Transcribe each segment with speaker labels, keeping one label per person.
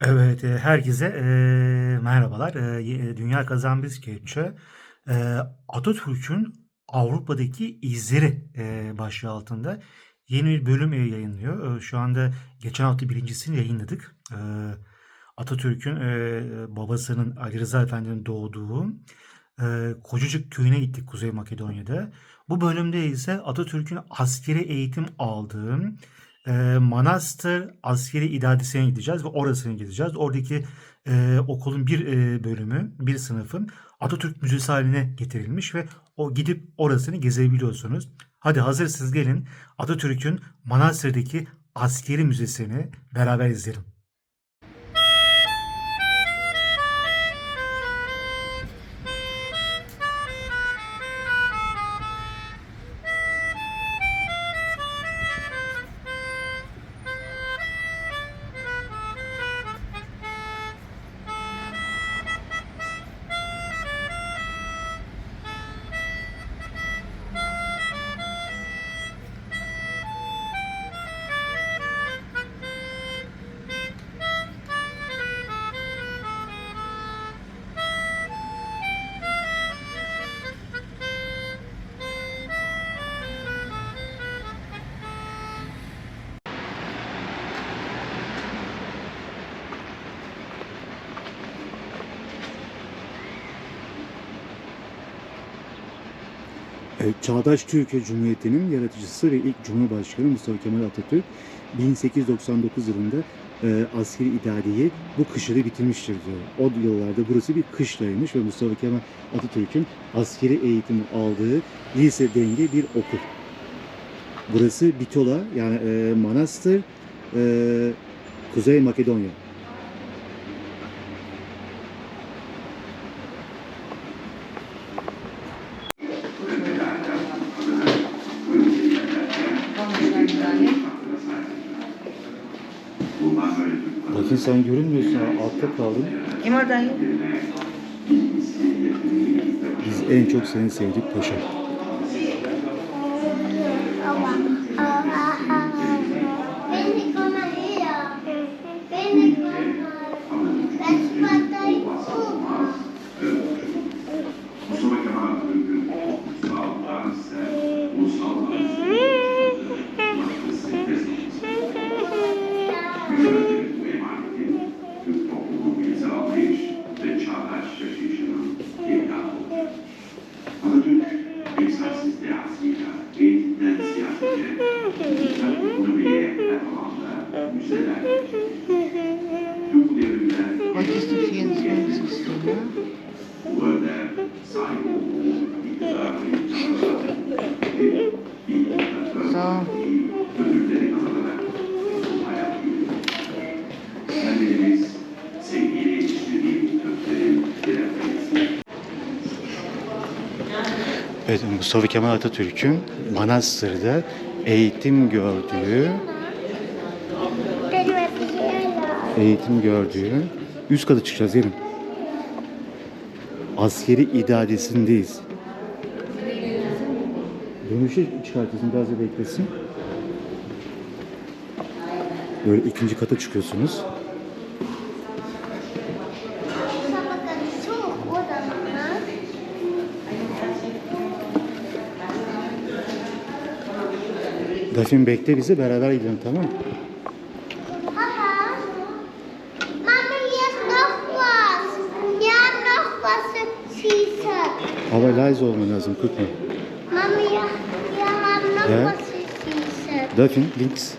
Speaker 1: Evet, eee, herkese, eee, merhabalar. Eee, ye Dünya Kazan Biz Keççe, eee, Atatürk'ün Avrupa'daki izleri, eee, başlığı altında yeni bir bölüm, eee, yayınlıyor. Eee, şu anda geçen hafta 1'incisini yayınladık. Eee, Atatürk'ün, eee, babasının Ali Rıza Efendi'nin doğduğu, eee, Kocacık köyüne gittik Kuzey Makedonya'da. Bu bölümde ise Atatürk'ün askeri eğitim aldığı, eee, Manastır Askeri İdadisi'ne gideceğiz ve orasına gideceğiz. Oradaki, eee, okulun bir, eee, bölümü, bir sınıfı Atatürk Müzesi haline getirilmiş ve o gidip orasını gezebiliyorsunuz. Hadi hazırsanız gelin Atatürk'ün Manastır'daki askeri müzesini beraber izleyelim.
Speaker 2: Çağdaş Türkiye Cumhuriyeti'nin yaratıcısı ve ilk Cumhurbaşkanı Mustafa Kemal Atatürk 1899 yılında e, askeri idareyi bu kışları bitirmiştir diyor. O yıllarda burası bir kışlaymış ve Mustafa Kemal Atatürk'ün askeri eğitimi aldığı lise denge bir okul. Burası Bitola yani e, Manastır e, Kuzey Makedonya. Bakın sen görünmüyorsun ha, altta kaldın.
Speaker 3: Kim oradayım?
Speaker 2: Biz en çok seni sevdik paşa.
Speaker 4: Beni konuyor.
Speaker 5: Türklerin birer
Speaker 2: Evet, Mustafa Kemal Atatürk'ün Manastır'da eğitim gördüğü, eğitim gördüğü üst kata çıkacağız gelin. Askeri idaresindeyiz. Dönüşe çıkartırsın biraz da beklesin. Böyle ikinci kata çıkıyorsunuz. Dafin bekle bizi beraber gidelim tamam mı?
Speaker 4: Papa. Mama, hier ist noch was. Ja, noch was
Speaker 2: Ama leise olman lazım kırpma.
Speaker 4: Mama, ja, wir haben noch
Speaker 2: Ja?
Speaker 4: was süßes.
Speaker 2: Dafin links.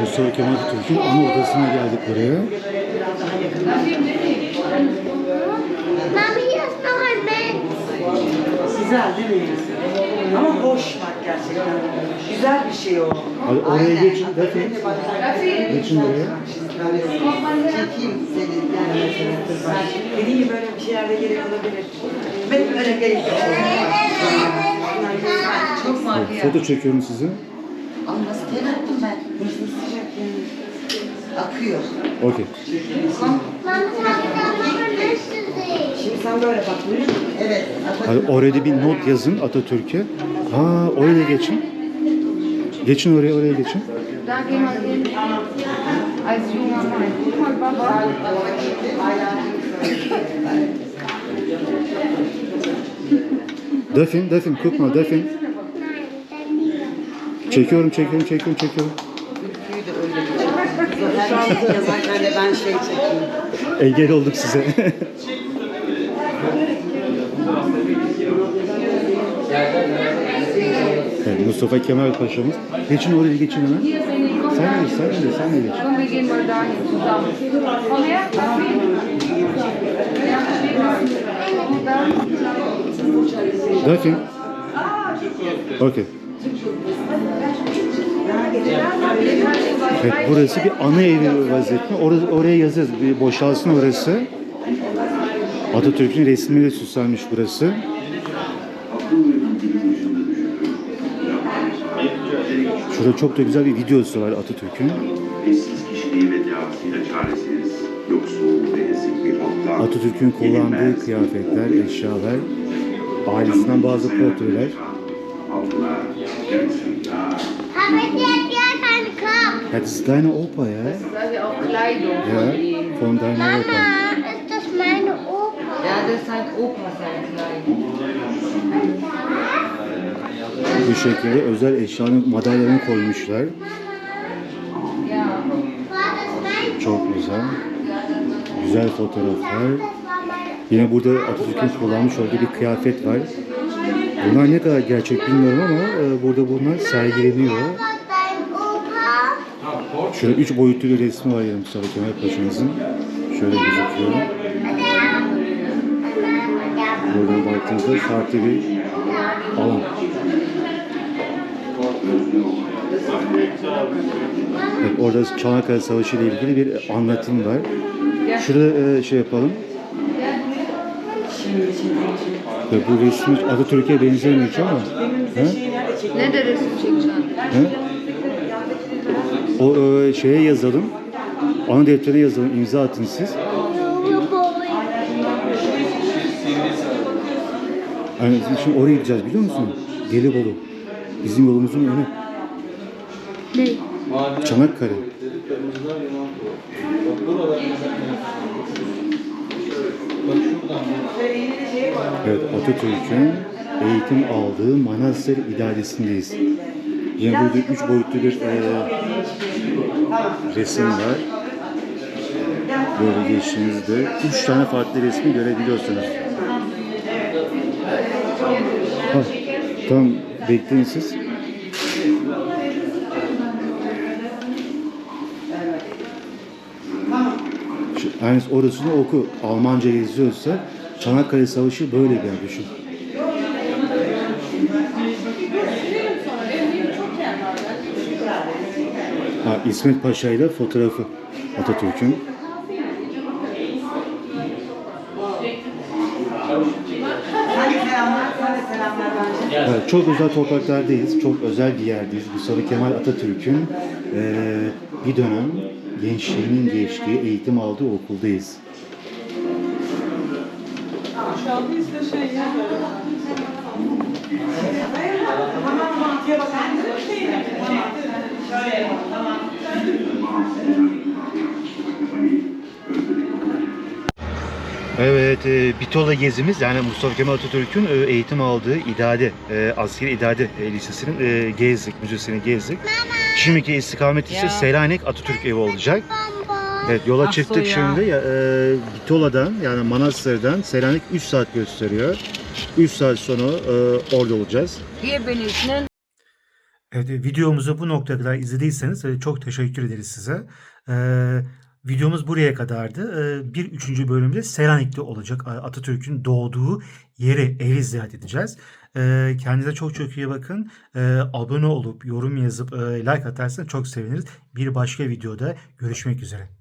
Speaker 2: Mustafa Kemal Atatürk'ün ana odasına geldik buraya.
Speaker 4: Hier ist noch ein Mensch.
Speaker 3: Güzel değil mi? Ama boş bak gerçekten. Güzel bir şey o.
Speaker 2: Hadi oraya geçin Dafin. Geçin buraya.
Speaker 3: Çekeyim seni. Dediğim gibi böyle bir şeylerde gerek olabilir. Ben böyle gerek yok. Çok
Speaker 2: Evet, foto çekiyorum sizi.
Speaker 3: Ama nasıl ter attım ben? Nasıl sıcak yani? Akıyor.
Speaker 2: Okey.
Speaker 4: Mama,
Speaker 3: Sen böyle bak buyur. Evet.
Speaker 2: Hani oraya bir not yazın Atatürk'e. Ha oraya da geçin. Geçin oraya oraya geçin. Defin, defin, kukma, defin. Çekiyorum, çekiyorum, çekiyorum, çekiyorum.
Speaker 3: Şu an yazarken de ben şey çekeyim.
Speaker 2: Engel olduk size. evet, Mustafa Kemal Paşa'mız. Geçin oraya geçin hemen. Sen de sen de sen de geç. Defin. Okey. Evet, burası bir ana evi vaziyette. Orası, oraya yazarız. Bir boşalsın orası. Atatürk'ün resmiyle süslenmiş burası. Şurada çok da güzel bir videosu var Atatürk'ün.
Speaker 5: Eşsiz kişiliği ve dehasıyla çaresiz, yoksul ve ezik bir halktan
Speaker 2: Atatürk'ün kullandığı kıyafetler, eşyalar, ailesinden bazı portreler.
Speaker 4: Ja
Speaker 2: das ist deine Opa, ja?
Speaker 6: Das ist also auch Kleidung
Speaker 2: Ja,
Speaker 6: von
Speaker 2: deiner Opa.
Speaker 4: Mama, ist das meine
Speaker 2: Bu şekilde özel eşyanın madalyalarını koymuşlar. Çok güzel. Güzel fotoğraflar. Yine burada Atatürk'ün kullanmış olduğu bir kıyafet var. Bunlar ne kadar gerçek bilmiyorum ama e, burada bunlar sergileniyor. Şöyle üç boyutlu bir resmi var yani Mustafa Kemal Paşa'mızın. Şöyle gözüküyor. Baktığınızda farklı bir alan. Evet, orada Çanakkale Savaşı ile ilgili bir anlatım var. Şurada e, şey yapalım. Ve bu resmi Atatürk'e benzemiyor ama. He?
Speaker 6: Ne de resim çekeceksin?
Speaker 2: He? O e, şeye yazalım. Ana defterine yazalım. imza atın siz. Yani biz şimdi oraya gideceğiz biliyor musun? Gelibolu. Bizim yolumuzun önü.
Speaker 4: Ne?
Speaker 2: Çanakkale. Evet, Atatürk'ün eğitim aldığı Manastır idaresindeyiz. Yine burada üç boyutlu bir e, resim var. Böyle geçtiğinizde üç tane farklı resmi görebiliyorsunuz. Ha, tamam, bekleyin siz. Yani orasını oku. Almanca yazıyorsa Çanakkale Savaşı böyle bir düşün. Ha, İsmet Paşa ile fotoğrafı Atatürk'ün.
Speaker 3: Hadi selamlar, sana selamlar bence.
Speaker 2: Evet, çok özel topraklardayız. Çok özel bir yerdeyiz. Mustafa Kemal Atatürk'ün eee, bir dönem gençliğinin geçtiği, eğitim aldığı okuldayız. Evet, e, Bitola gezimiz yani Mustafa Kemal Atatürk'ün e, eğitim aldığı İdade, e, askeri İdade e, Lisesi'nin e, gezdik, müzesini gezdik. Şimdiki istikamet ise
Speaker 6: Ya.
Speaker 2: Selanik Atatürk evi olacak. Evet, yola
Speaker 6: Aslı
Speaker 2: çıktık
Speaker 6: ya.
Speaker 2: şimdi. Ya, e, Bitola'dan yani Manastır'dan Selanik 3 saat gösteriyor. 3 saat sonra e, orada olacağız.
Speaker 6: Ne?
Speaker 1: Evet, videomuzu bu noktaya kadar izlediyseniz e, çok teşekkür ederiz size. E, videomuz buraya kadardı. E, bir üçüncü bölümde Selanik'te olacak. Atatürk'ün doğduğu yeri, evi ziyaret edeceğiz. E, kendinize çok çok iyi bakın. E, abone olup, yorum yazıp, e, like atarsanız çok seviniriz. Bir başka videoda görüşmek üzere.